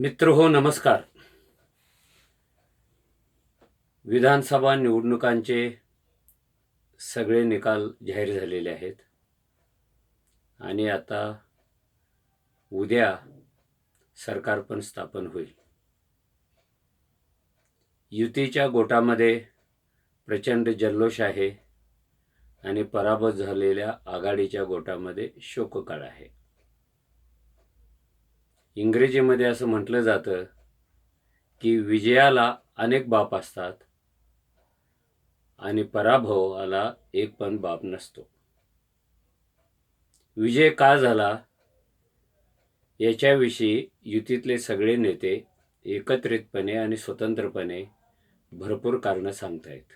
मित्र हो नमस्कार. विधानसभा निवडणुकांचे सगळे निकाल जाहीर झालेले आहेत. आणि आता उद्या सरकार पण स्थापन होईल. युतीच्या गोटामध्ये प्रचंड जल्लोष आहे आणि पराभूत झालेल्या आघाडीच्या गोटामध्ये शोककाळ आहे. इंग्रजीमध्ये असं म्हटलं जातं की विजयाला अनेक बाप असतात आणि पराभवाला एक पण बाप नसतो. विजय का झाला? याच्याविषयी युतीतले सगळे नेते एकत्रितपणे आणि स्वतंत्रपणे भरपूर कारणं सांगतायत.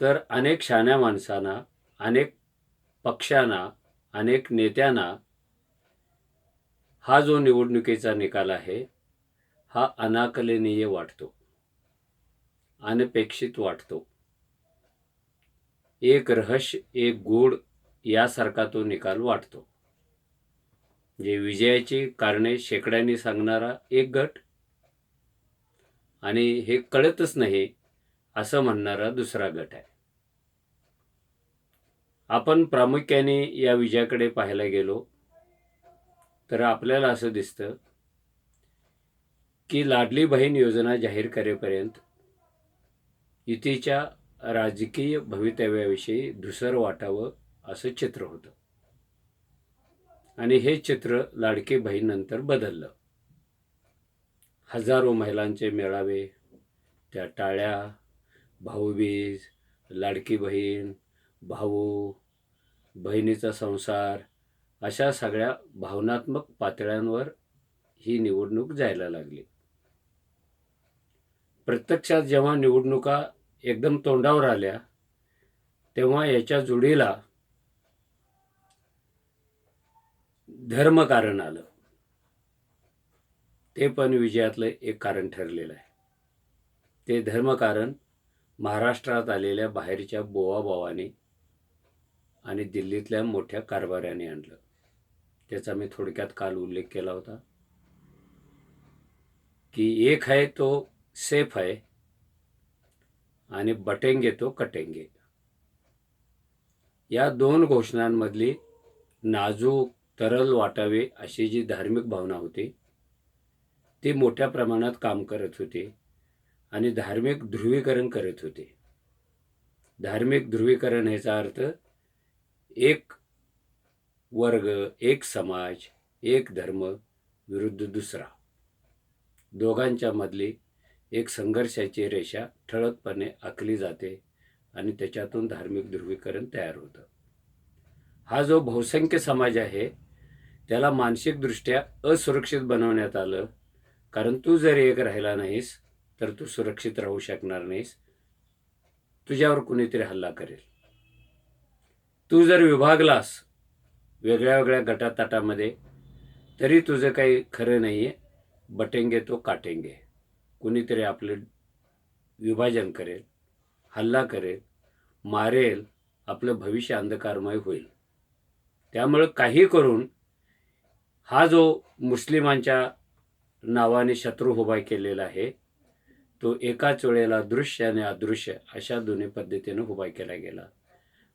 तर अनेक शहाण्या माणसांना अनेक पक्षांना अनेक नेत्यांना हा जो निवडणुकीचा निकाल आहे हा अनाकलनीय वाटतो अनपेक्षित वाटतो. एक रहस्य एक गूढ यासारखा तो निकाल वाटतो. जे विजयाची कारणे शेकड्यांनी सांगणारा एक गट आणि हे कळतच नाही असं म्हणणारा दुसरा गट आहे. आपण प्रामुख्याने या विजयाकडे पाहायला गेलो तर आपल्याला असं दिसतं की लाडली बहीण योजना जाहीर करेपर्यंत युतीच्या राजकीय भवितव्याविषयी धुसर वाटावं असं चित्र होतं. आणि हे चित्र लाडकी बहीणनंतर बदललं. हजारो महिलांचे मेळावे त्या टाळ्या भाऊबीज लाडकी बहीण भाऊ बहिणीचा संसार अशा सगळ्या भावनात्मक पातळ्यांवर ही निवडणूक जायला लागली. प्रत्यक्षात जेव्हा निवडणुका एकदम तोंडावर आल्या तेव्हा याच्या जोडीला धर्मकारण आलं. ते पण विजयातलं एक कारण ठरलेलं आहे. ते धर्मकारण महाराष्ट्रात आलेल्या बाहेरच्या बोवाबावाने आणि दिल्लीतल्या मोठ्या कारभाऱ्याने आणलं. त्याचा मी थोडक्यात काल उल्लेख केला होता की एक आहे तो सेफ आहे आणि बटेंगे तो कटेंगे. या दोन घोषणांमधली नाजूक तरल वाटावे अशी जी धार्मिक भावना होती ती मोठ्या प्रमाणात काम करत होती आणि धार्मिक ध्रुवीकरण करत होते. धार्मिक ध्रुवीकरण ह्याचा अर्थ एक वर्ग एक समाज एक धर्म विरुद्ध दुसरा. दोघांच्या मधली एक संघर्षाची रेषा ठळकपणे आखली जाते आणि त्याच्यातून धार्मिक ध्रुवीकरण तयार होतं. हा जो बहुसंख्य समाज आहे त्याला मानसिकदृष्ट्या असुरक्षित बनवण्यात आलं कारण तू जर एक राहिला नाहीस तर तू सुरक्षित राहू शकणार नाहीस. तुझ्यावर कुणीतरी हल्ला करेल. तू जर विभागलास वेगळ्या वेगळ्या गटातटामध्ये तरी तुझं काही खरं नाही आहे बटेंगे तो काटेंगे. कुणीतरी आपलं विभाजन करेल हल्ला करेल मारेल आपलं भविष्य अंधकारमय होईल. त्यामुळं काही करून हा जो मुस्लिमांच्या नावाने शत्रू उभा केलेला आहे तो एकाच वेळेला दृश्य आणि अदृश्य अशा दोन्ही पद्धतीनं उभा केला गेला.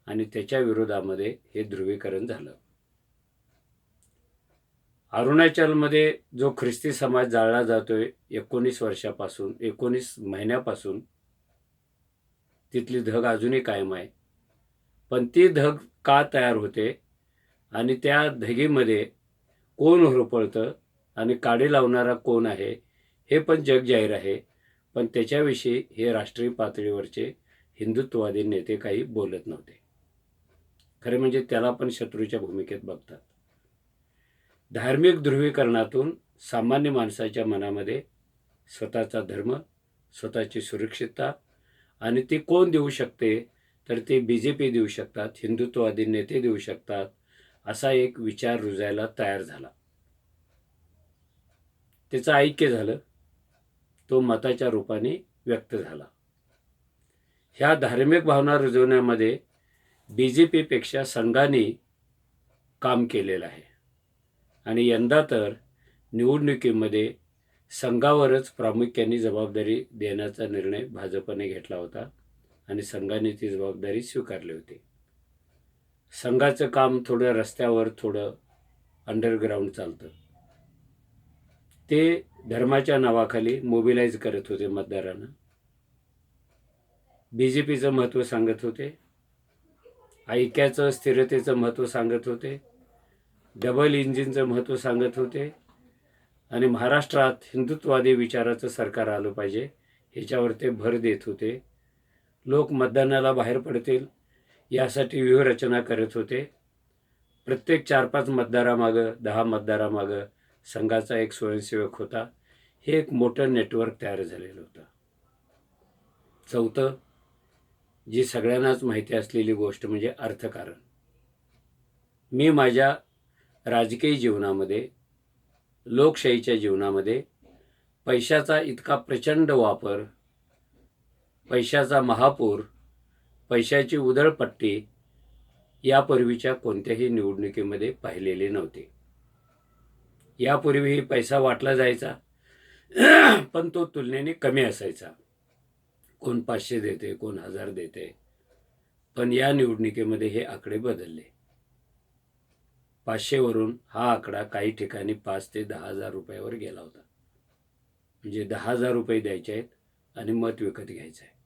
आणि त्याच्या विरोधामध्ये हे ध्रुवीकरण झालं. अरुणाचलमध्ये जो ख्रिस्ती समाज जाळला जातोय एकोणीस वर्षापासून एकोणीस महिन्यापासून तिथली धग अजूनही कायम आहे. पण ती धग का तयार होते आणि त्या धगीमध्ये कोण होरपळतं आणि काडी लावणारा कोण आहे हे पण जग जाहीर आहे. पण त्याच्याविषयी हे राष्ट्रीय पातळीवरचे हिंदुत्ववादी नेते काही बोलत नव्हते. खरे म्हणजे त्याला पण शत्रूच्या भूमिकेत बघतात. धार्मिक ध्रुवीकरणातून सामान्य माणसाच्या मनामध्ये स्वतःचा धर्म स्वतःची सुरक्षितता आणि ती कोण देऊ शकते? तर ते बी जे पी देऊ शकतात हिंदुत्ववादी नेते देऊ शकतात असा एक विचार रुजायला तयार झाला. त्याचं ऐक्य झालं. तो मताच्या रूपाने व्यक्त झाला. ह्या धार्मिक भावना रुजवण्यामध्ये बी जे पीपेक्षा संघाने काम केलेलं आहे. आणि यंदा तर निवडणुकीमध्ये संघावरच प्रामुख्याने जबाबदारी देण्याचा निर्णय भाजपने घेतला होता आणि संघाने ती जबाबदारी स्वीकारली होती. संघाचं काम थोडं रस्त्यावर थोडं अंडरग्राऊंड चालतं. ते धर्माच्या नावाखाली मोबिलाईज करत होते मतदारांना. बी जे पीचं महत्त्व सांगत होते. ऐक्याचं स्थिरतेचं महत्त्व सांगत होते. डबल इंजिनचं महत्त्व सांगत होते. आणि महाराष्ट्रात हिंदुत्ववादी विचाराचं सरकार आलं पाहिजे ह्याच्यावर ते भर देत होते. लोक मतदानाला बाहेर पडतील यासाठी व्यूहरचना करत होते. प्रत्येक चार पाच मतदारामागं दहा मतदारामागं संघाचा एक स्वयंसेवक होता. हे एक मोठं नेटवर्क तयार झालेलं होतं. चौथं जी सगळ्यांनाच माहिती असलेली गोष्ट म्हणजे अर्थकारण. मी माझ्या राजकीय जीवनामध्ये लोकशाहीच्या जीवनामध्ये पैशाचा इतका प्रचंड वापर पैशाचा महापूर पैशाची उधळपट्टी यापूर्वीच्या कोणत्याही निवडणुकीमध्ये पाहिलेले नव्हते. यापूर्वीही पैसा वाटला जायचा पण तो तुलनेने कमी असायचा. कोण पाचशे देते कोण हजार देते पण या निवडणुकीमध्ये हे आकडे बदलले. पाचशेवरून हा आकडा काही ठिकाणी पाच ते दहा हजार रुपयावर गेला होता. म्हणजे दहा हजार रुपये द्यायचे आहेत आणि मत विकत घ्यायचं आहे.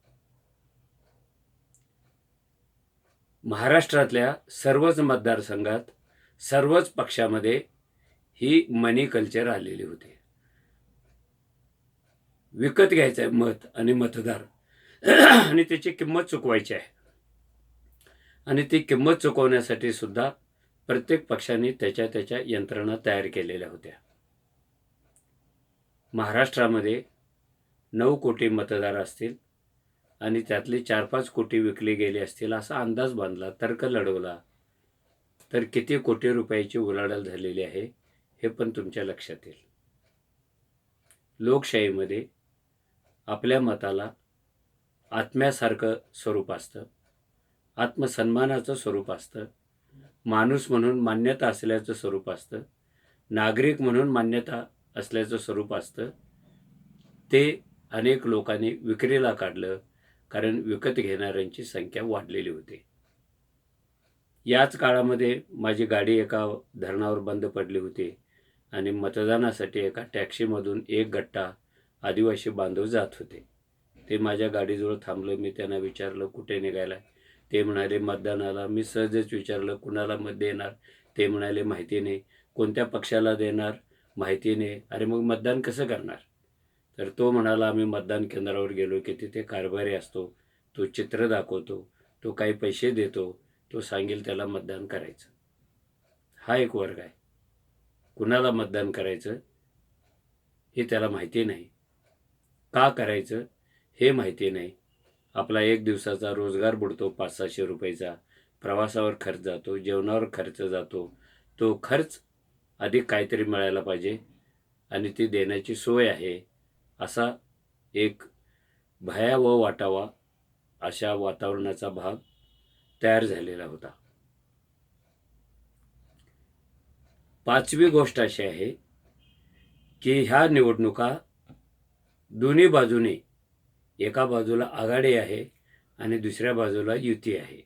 महाराष्ट्रातल्या सर्वच मतदारसंघात सर्वच पक्षामध्ये ही मनी कल्चर आलेली होती. विकत घ्यायचं आहे मत आणि मतदार. आणि त्याची किंमत चुकवायची आहे. आणि ती किंमत चुकवण्यासाठी सुद्धा प्रत्येक पक्षाने त्याच्या त्याच्या यंत्रणा तयार केलेल्या होत्या. महाराष्ट्रामध्ये नऊ कोटी मतदार असतील आणि त्यातले चार पाच कोटी विकले गेले असतील असा अंदाज बांधला तर्क लढवला तर किती कोटी रुपयाची उलाढाल झालेली आहे हे पण तुमच्या लक्षात येईल. लोकशाहीमध्ये आपल्या मताला आत्म्यासारखं स्वरूप असतं आत्मसन्मानाचं स्वरूप असतं माणूस म्हणून मान्यता असल्याचं स्वरूप असतं. नागरिक म्हणून मान्यता असल्याचं स्वरूप असतं. ते अनेक लोकांनी विक्रीला काढलं कारण विकत घेणाऱ्यांची संख्या वाढलेली होती. याच काळामध्ये माझी गाडी एका धरणावर बंद पडली होती आणि मतदानासाठी एका टॅक्सीमधून एक गट्टा आदिवासी बांधव जात होते. ते माझ्या गाडीजवळ थांबलं मी त्यांना विचारलं कुठे निघायला? ते म्हणाले मतदानाला मी सहजच विचारलं कुणाला मत देणार? ते म्हणाले माहिती नाही. कोणत्या पक्षाला देणार? माहिती नाही. अरे मग मतदान कसं करणार? तर तो म्हणाला आम्ही मतदान केंद्रावर गेलो की तिथे कारभारी असतो तो चित्र दाखवतो तो काही पैसे देतो तो सांगेल त्याला मतदान करायचं. हा एक वर्ग आहे. कुणाला मतदान करायचं हे त्याला माहिती नाही. का करायचं हे माहिती नाही. आपला एक दिवसाचा रोजगार बुडतो पाच सहाशे रुपयाचा. प्रवासावर खर्च जातो जेवणावर खर्च जातो. तो खर्च अधिक काहीतरी मिळायला पाहिजे आणि ती देण्याची सोय आहे असा एक भयावह वाटावा अशा वातावरणाचा भाग तयार झालेला होता. पाचवी गोष्ट अशी आहे की ह्या निवडणुका दोन्ही बाजूने एका बाजूला आघाडी आहे आणि दुसऱ्या बाजूला युती आहे.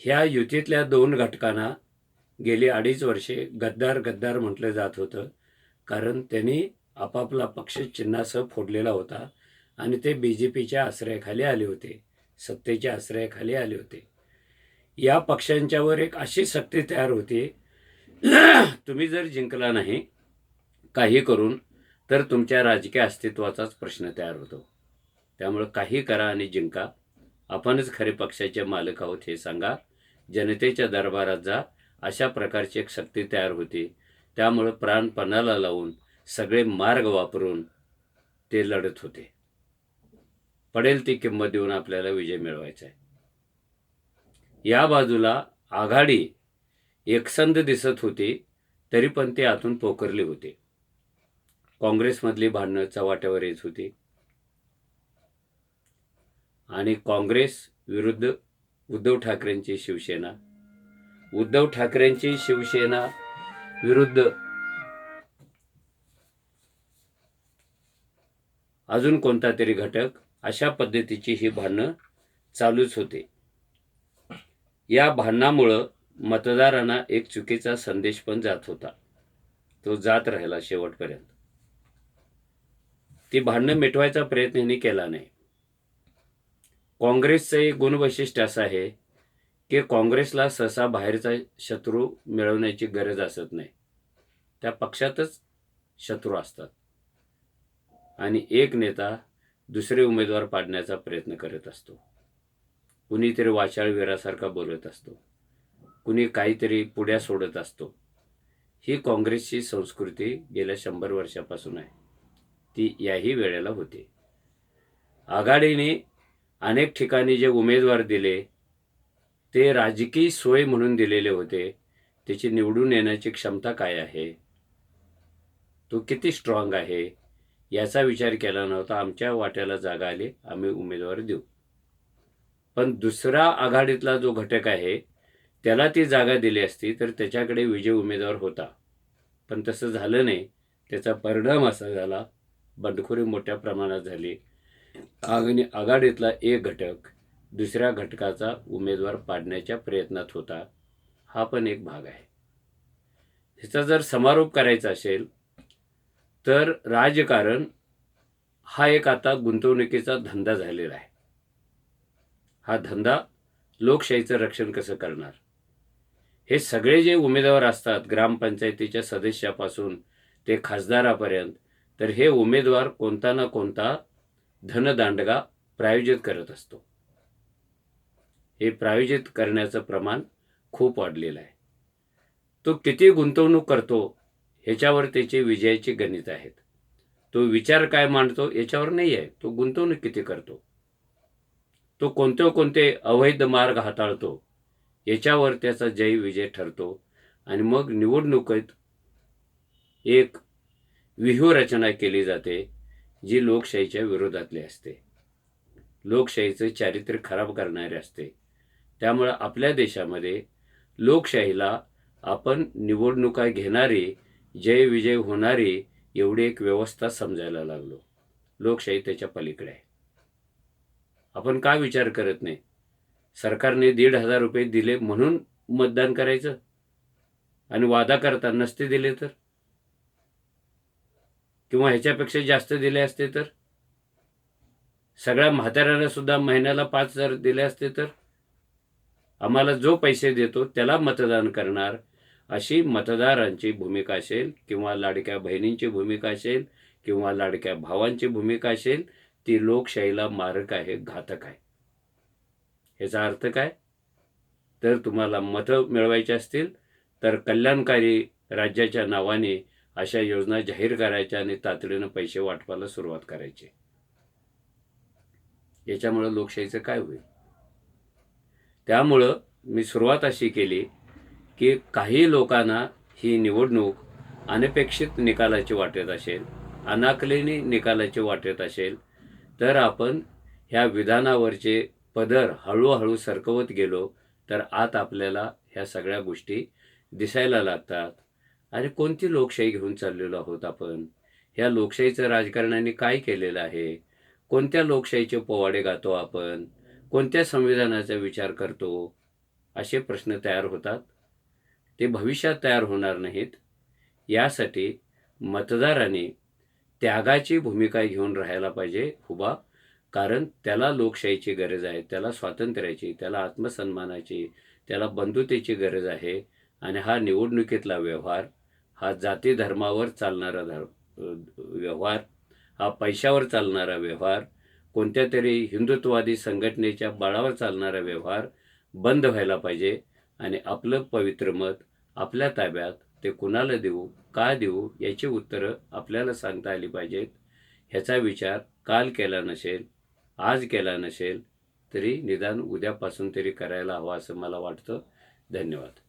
ह्या युतीतल्या दोन घटकांना गेली अडीच वर्षे गद्दार गद्दार म्हटलं जात होतं. कारण त्यांनी आपापला पक्ष चिन्हासह फोडलेला होता आणि ते बी जे पीच्या आश्रयाखाली आले होते सत्तेच्या आश्रयाखाली आले होते. या पक्षांच्यावर एक अशी सक्ती तयार होती तुम्ही जर जिंकला नाही काही करून तर तुमच्या राजकीय अस्तित्वाचाच प्रश्न तयार होतो. त्यामुळं काही करा आणि जिंका. आपणच खरे पक्षाचे मालक आहोत हे सांगा. जनतेच्या दरबारात जा. अशा प्रकारची एक शक्ती तयार होती. त्यामुळं प्राणपणाला लावून सगळे मार्ग वापरून ते लढत होते. पडेल ती किंमत देऊन आपल्याला विजय मिळवायचा आहे. या बाजूला आघाडी एकसंध दिसत होती तरी पण ते आतून पोखरली होती. काँग्रेसमधली भांडणं चव्हाट्यावर येत होती. आणि काँग्रेस विरुद्ध उद्धव ठाकरेंची शिवसेना. उद्धव ठाकरेंची शिवसेना विरुद्ध अजून कोणता तरी घटक अशा पद्धतीची ही भांडणं चालूच होते. या भांडणामुळं मतदारांना एक चुकीचा संदेश पण जात होता. तो जात राहिला शेवटपर्यंत. ती भांडणं मिटवायचा प्रयत्न केला नाही. काँग्रेसचं एक गुणवैशिष्ट्य असं आहे की काँग्रेसला सहसा बाहेरचा शत्रू मिळवण्याची गरज असत नाही. त्या पक्षातच शत्रू असतात. आणि एक नेता दुसरे उमेदवार पाडण्याचा प्रयत्न करत असतो. कुणीतरी वाचाळ वीरासारखा बोलत असतो. कुणी काहीतरी पुढ्या सोडत असतो. ही काँग्रेसची संस्कृती गेल्या शंभर वर्षापासून आहे. ती याही वेळेला होते. आघाडीने अनेक ठिकाणी जे उमेदवार दिले ते राजकीय सोय म्हणून दिलेले होते. त्याची निवडून येण्याची क्षमता काय आहे? तो किती स्ट्रॉंग आहे? याचा विचार केला नव्हता. आमच्या वाट्याला जागा आली. आम्ही उमेदवार देऊ. पण दुसरा आघाडीतला जो घटक आहे त्याला ती जागा दिली असती तर त्याच्याकडे विजय उमेदवार होता. पण तसं झालं नाही. त्याचा परिणाम असा झाला. बंडखोरी मोठ्या प्रमाणात झाली. आणि आघाडीतला एक घटक दुसऱ्या घटकाचा उमेदवार पाडण्याच्या प्रयत्नात होता हा पण एक भाग आहे. ह्याचा जर समारोप करायचा असेल तर राजकारण हा एक आता गुंतवणुकीचा धंदा झालेला आहे. हा धंदा लोकशाहीचं रक्षण कसं करणार? हे सगळे जे उमेदवार असतात ग्रामपंचायतीच्या सदस्यापासून ते खासदारापर्यंत तर हे उमेदवार कोणता ना कोणता धनदांडगा प्रायोजित करत असतो. हे प्रायोजित करण्याचं प्रमाण खूप वाढलेलं आहे. तो किती गुंतवणूक करतो ह्याच्यावर त्याचे विजयाचे गणित आहेत. तो विचार काय मांडतो याच्यावर नाही आहे. तो गुंतवणूक किती करतो? तो कोणते कोणते अवैध मार्ग हाताळतो याच्यावर त्याचा जय विजय ठरतो आणि मग निवडणुकीत एक व्यूहरचना केली जाते. जी लोकशाहीच्या विरोधातली असते. लोकशाहीचं चारित्र्य खराब करणारे असते. त्यामुळं आपल्या देशामध्ये लोकशाहीला आपण निवडणुका घेणारी जय विजय होणारी एवढी एक व्यवस्था समजायला लागलो. लोकशाही त्याच्या पलीकडे आहे. आपण का विचार करत नाही? सरकारने दीड हजार रुपये दिले म्हणून मतदान करायचं? आणि वादा करतानाच ते दिले तर? किंवा ह्याच्यापेक्षा जास्त दिले असते तर? सगळ्या म्हाताऱ्यांना सुद्धा महिन्याला पाच हजार दिले असते तर? आम्हाला जो पैसे देतो त्याला मतदान करणार अशी मतदारांची भूमिका असेल किंवा लाडक्या बहिणींची भूमिका असेल किंवा लाडक्या भावांची भूमिका असेल ती लोकशाहीला मारक आहे घातक आहे. ह्याचा अर्थ काय? तर तुम्हाला मतं मिळवायची असतील तर कल्याणकारी राज्याच्या नावाने अशा योजना जाहीर करायच्या आणि तातडीनं पैसे वाटपाला सुरुवात करायची. याच्यामुळं लोकशाहीचं काय होईल? त्यामुळं मी सुरुवात अशी केली की काही लोकांना ही निवडणूक अनपेक्षित निकालाची वाटत असेल अनाकलेनी निकालाची वाटत असेल तर आपण ह्या विधानावरचे पदर हळूहळू सरकवत गेलो तर आत आपल्याला ह्या सगळ्या गोष्टी दिसायला लागतात. अरे कोणती लोकशाही घेऊन चाललेलो आहोत आपण? ह्या लोकशाहीचं राजकारणाने काय केलेलं आहे? कोणत्या लोकशाहीचे पोवाडे गातो आपण? कोणत्या संविधानाचा विचार करतो? असे प्रश्न तयार होतात. ते भविष्यात तयार होणार नाहीत. यासाठी मतदाराने त्यागाची भूमिका घेऊन राहायला पाहिजे उभा कारण त्याला लोकशाहीची गरज आहे त्याला स्वातंत्र्याची त्याला आत्मसन्मानाची त्याला बंधुतेची गरज आहे. आणि हा निवडणुकीतला व्यवहार हा जाती धर्मावर चालणारा धर्म व्यवहार हा पैशावर चालणारा व्यवहार कोणत्या तरी हिंदुत्ववादी संघटनेच्या बळावर चालणारा व्यवहार बंद व्हायला पाहिजे आणि आपलं पवित्र मत आपल्या ताब्यात ते कुणाला देऊ का देऊ याची उत्तरं आपल्याला सांगता आली पाहिजेत. ह्याचा विचार काल केला नसेल आज केला नसेल तरी निदान उद्यापासून तरी करायला हवा असं मला वाटतं. धन्यवाद.